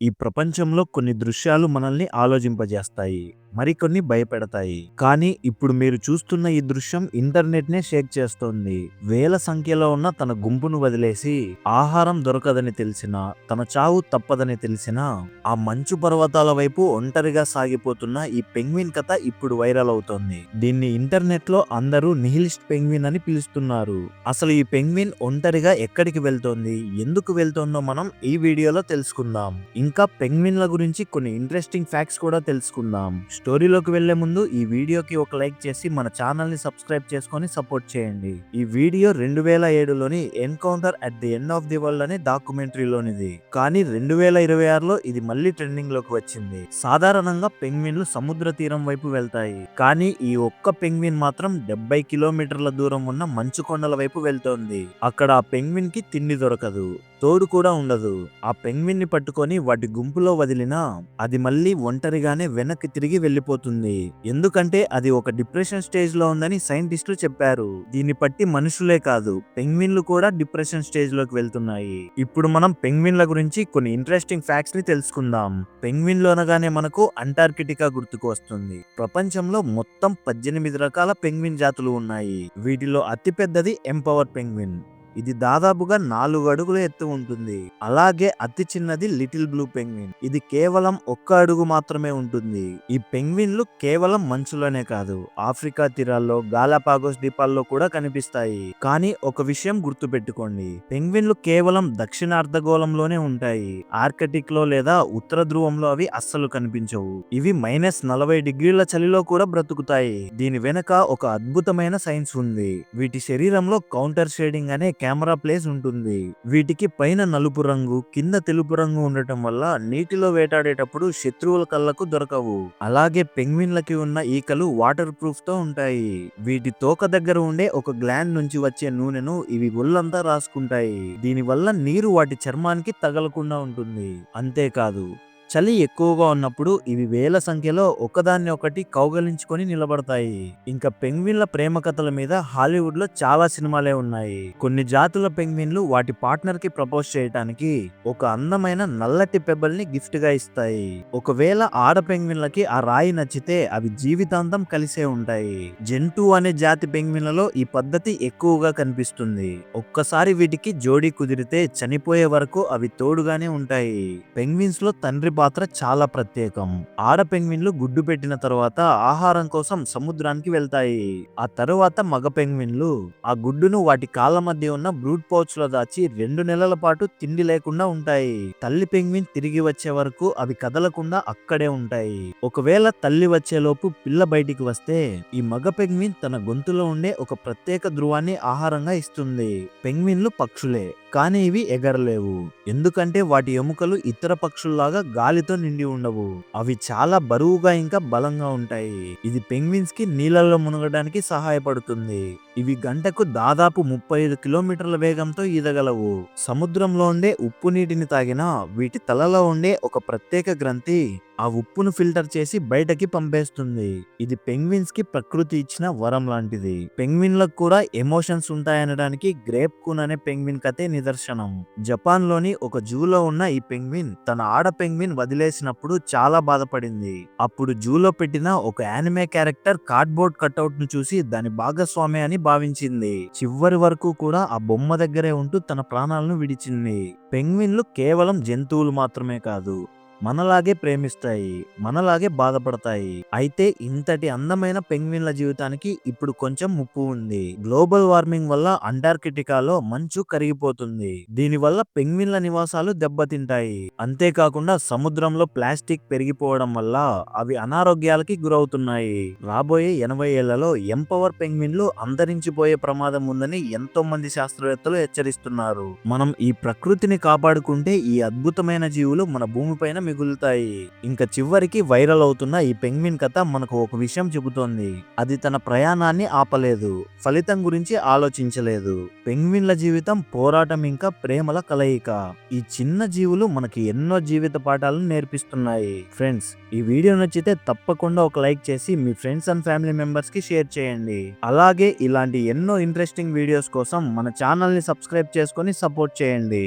ఈ ప్రపంచంలో కొన్ని దృశ్యాలు మనల్ని ఆలోచింపజేస్తాయి మరికొన్ని భయపెడతాయి. కానీ ఇప్పుడు మీరు చూస్తున్న ఈ దృశ్యం ఇంటర్నెట్ నే షేక్ చేస్తోంది. వేల సంఖ్యలో ఉన్న తన గుంపును వదిలేసి ఆహారం దొరకదని తెలిసినా తన చావు తప్పదని తెలిసినా ఆ మంచు పర్వతాల వైపు ఒంటరిగా సాగిపోతున్న ఈ పెంగ్విన్ కథ ఇప్పుడు వైరల్ అవుతోంది. దీన్ని ఇంటర్నెట్లో అందరూ నిహిలిస్ట్ పెంగ్విన్ అని పిలుస్తున్నారు. అసలు ఈ పెంగ్విన్ ఒంటరిగా ఎక్కడికి వెళ్తోంది? ఎందుకు వెళ్తోందో మనం ఈ వీడియోలో తెలుసుకుందాం. ఇంకా పెంగ్విన్ల గురించి కొన్ని ఇంట్రెస్టింగ్ ఫ్యాక్ట్స్ కూడా తెలుసుకుందాం. స్టోరీలోకి వెళ్ళే ముందు ఈ వీడియోకి ఒక లైక్ చేసి మన ఛానల్ని సబ్స్క్రైబ్ చేసుకొని సపోర్ట్ చేయండి. ఈ వీడియో రెండు వేల ఏడులోని encounter at the end of the world అనే డాక్యుమెంటరీలోనిది. కానీ రెండు వేల ఇరవై ఆరులో ఇది మళ్ళీ ట్రెండింగ్లోకి వచ్చింది. సాధారణంగా పెంగ్విన్లు సముద్ర తీరం వైపు వెళ్తాయి. కానీ ఈ ఒక్క పెంగ్విన్ మాత్రం డెబ్బై కిలోమీటర్ల దూరం ఉన్న మంచు కొండల వైపు వెళ్తోంది. అక్కడ ఆ పెంగ్విన్కి తిండి దొరకదు. తోడు కూడా ఉండదు. ఆ పెంగ్విన్ని పట్టుకొని వాటి గుంపులో వదిలినా అది మళ్ళీ ఒంటరిగానే వెనక్కి తిరిగి వెళ్ళిపోతుంది. ఎందుకంటే అది ఒక డిప్రెషన్ స్టేజ్లో ఉందని సైంటిస్టులు చెప్పారు. దీన్ని బట్టి మనుషులే కాదు పెంగ్విన్లు కూడా డిప్రెషన్ స్టేజ్లోకి వెళ్తున్నాయి. ఇప్పుడు మనం పెంగ్విన్ల గురించి కొన్ని ఇంట్రెస్టింగ్ ఫ్యాక్ట్స్ని తెలుసుకుందాం. పెంగ్విన్లు అనగానే మనకు అంటార్కిటికా గుర్తుకు వస్తుంది. ప్రపంచంలో మొత్తం పద్దెనిమిది రకాల పెంగ్విన్ జాతులు ఉన్నాయి. వీటిలో అతిపెద్దది ఎంపవర్ పెంగ్విన్. ఇది దాదాపుగా నాలుగు అడుగుల ఎత్తు ఉంటుంది. అలాగే అతి చిన్నది లిటిల్ బ్లూ పెంగ్విన్. ఇది కేవలం ఒక్క అడుగు మాత్రమే ఉంటుంది. ఈ పెంగ్విన్లు కేవలం మంచులోనే కాదు ఆఫ్రికా తీరాల్లో గాలాపాగోస్ ద్వీపాల్లో కూడా కనిపిస్తాయి. కానీ ఒక విషయం గుర్తుపెట్టుకోండి పెంగ్విన్లు కేవలం దక్షిణ అర్ధగోళంలోనే ఉంటాయి. ఆర్కటిక్లో లేదా ఉత్తర ధ్రువంలో అవి అస్సలు కనిపించవు. ఇవి మైనస్ నలభై డిగ్రీల చలిలో కూడా బ్రతుకుతాయి. దీని వెనక ఒక అద్భుతమైన సైన్స్ ఉంది. వీటి శరీరంలో కౌంటర్ షేడింగ్ అనే కెమెరా ప్లేస్ ఉంటుంది. వీటికి పైన నలుపు రంగు కింద తెలుపు రంగు ఉండటం వల్ల నీటిలో వేటాడేటప్పుడు శత్రువుల కళ్ళకు దొరకవు. అలాగే పెంగ్విన్లకి ఉన్న ఈకలు వాటర్ ప్రూఫ్తో ఉంటాయి. వీటి తోక దగ్గర ఉండే ఒక గ్లాండ్ నుంచి వచ్చే నూనెను ఇవి ఒళ్ళంతా రాసుకుంటాయి. దీని వల్ల నీరు వాటి చర్మానికి తగలకుండా ఉంటుంది. అంతేకాదు చలి ఎక్కువగా ఉన్నప్పుడు ఇవి వేల సంఖ్యలో ఒకదాన్ని ఒకటి కౌగలించుకొని నిలబడతాయి. ఇంకా పెంగ్విన్ల ప్రేమ కథల మీద హాలీవుడ్లో చాలా సినిమాలే ఉన్నాయి. కొన్ని జాతుల పెంగ్విన్లు వాటి పార్ట్నర్కి ప్రపోజ్ చేయడానికి ఒక అందమైన నల్లటి పెబ్బల్ని గిఫ్ట్గా ఇస్తాయి. ఒకవేళ ఆడ పెంగ్విన్లకి ఆ రాయి నచ్చితే అవి జీవితాంతం కలిసే ఉంటాయి. జంటు అనే జాతి పెంగ్విన్లలో ఈ పద్ధతి ఎక్కువగా కనిపిస్తుంది. ఒక్కసారి వీటికి జోడీ కుదిరితే చనిపోయే వరకు అవి తోడుగానే ఉంటాయి. పెంగ్విన్స్లో తండ్రి పాత్ర చాలా ప్రత్యేకం. ఆడ పెంగ్విన్లు గుడ్డు పెట్టిన తర్వాత ఆహారం కోసం సముద్రానికి వెళ్తాయి. ఆ తరువాత మగ పెంగ్విన్లు ఆ గుడ్డును వాటి కాళ్ళ మధ్య ఉన్న బ్రూట్ పౌచ్లో దాచి రెండు నెలల పాటు తిండి లేకుండా ఉంటాయి. తల్లి పెంగ్విన్ తిరిగి వచ్చే వరకు అవి కదలకుండా అక్కడే ఉంటాయి. ఒకవేళ తల్లి వచ్చేలోపు పిల్ల బయటికి వస్తే ఈ మగ పెంగ్విన్ తన గొంతులో ఉండే ఒక ప్రత్యేక ధ్రువాన్ని ఆహారంగా ఇస్తుంది. పెంగ్విన్లు పక్షులే. కానీ ఇవి ఎగరలేవు. ఎందుకంటే వాటి ఎముకలు ఇతర పక్షుల్లాగా గాలితో నిండి ఉండవు. అవి చాలా బరువుగా ఇంకా బలంగా ఉంటాయి. ఇది పెంగ్విన్స్కి నీళ్ళలో మునగడానికి సహాయపడుతుంది. ఇవి గంటకు దాదాపు ముప్పై ఐదు కిలోమీటర్ల వేగంతో ఈదగలవు. సముద్రంలో ఉండే ఉప్పు నీటిని తాగినా వీటి తలలో ఉండే ఒక ప్రత్యేక గ్రంథి ఆ ఉప్పును ఫిల్టర్ చేసి బయటకి పంపేస్తుంది. ఇది పెంగ్విన్స్కి ప్రకృతి ఇచ్చిన వరం లాంటిది. పెంగ్విన్లకు కూడా ఎమోషన్స్ ఉంటాయనడానికి గ్రేప్ కూన్ అనే పెంగ్విన్ కథే నిదర్శనం. జపాన్లోని ఒక జూలో ఉన్న ఈ పెంగ్విన్ తన ఆడ పెంగ్విన్ వదిలేసినప్పుడు చాలా బాధపడింది. అప్పుడు జూలో పెట్టిన ఒక యానిమే క్యారెక్టర్ కార్డ్బోర్డ్ కట్అవుట్ను చూసి దాని భాగస్వామి అని భావించింది. చివరి వరకు కూడా ఆ బొమ్మ దగ్గరే ఉంటూ తన ప్రాణాలను విడిచింది. పెంగ్విన్లు కేవలం జంతువులు మాత్రమే కాదు. మనలాగే ప్రేమిస్తాయి మనలాగే బాధపడతాయి. అయితే ఇంతటి అందమైన పెంగ్విన్ల జీవితానికి ఇప్పుడు కొంచెం ముప్పు ఉంది. గ్లోబల్ వార్మింగ్ వల్ల అంటార్కిటికాలో మంచు కరిగిపోతుంది. దీనివల్ల పెంగ్విన్ల నివాసాలు దెబ్బతింటాయి. అంతేకాకుండా సముద్రంలో ప్లాస్టిక్ పెరిగిపోవడం వల్ల అవి అనారోగ్యాలకి గురవుతున్నాయి. రాబోయే ఎనభై ఏళ్ళలో ఎంపవర్ పెంగ్విన్లు అంతరించిపోయే ప్రమాదం ఉందని ఎంతో మంది శాస్త్రవేత్తలు హెచ్చరిస్తున్నారు. మనం ఈ ప్రకృతిని కాపాడుకుంటే ఈ అద్భుతమైన జీవులు మన భూమిపైన మిగులుతాయి. ఇంకా చివరికి వైరల్ అవుతున్న ఈ పెంగ్విన్ కథ మనకు ఒక విషయం చెబుతోంది. అది తన ప్రయాణాన్ని ఆపలేదు. ఫలితం గురించి ఆలోచించలేదు. పెంగ్విన్ల జీవితం పోరాటం ఇంకా ప్రేమల కలయిక. ఈ చిన్న జీవులు మనకి ఎన్నో జీవిత పాఠాలను నేర్పిస్తున్నాయి. ఫ్రెండ్స్ ఈ వీడియో నచ్చితే తప్పకుండా ఒక లైక్ చేసి మీ ఫ్రెండ్స్ అండ్ ఫ్యామిలీ మెంబర్స్కి షేర్ చేయండి. అలాగే ఇలాంటి ఎన్నో ఇంట్రెస్టింగ్ వీడియోస్ కోసం మన ఛానల్ని సబ్స్క్రైబ్ చేసుకొని సపోర్ట్ చేయండి.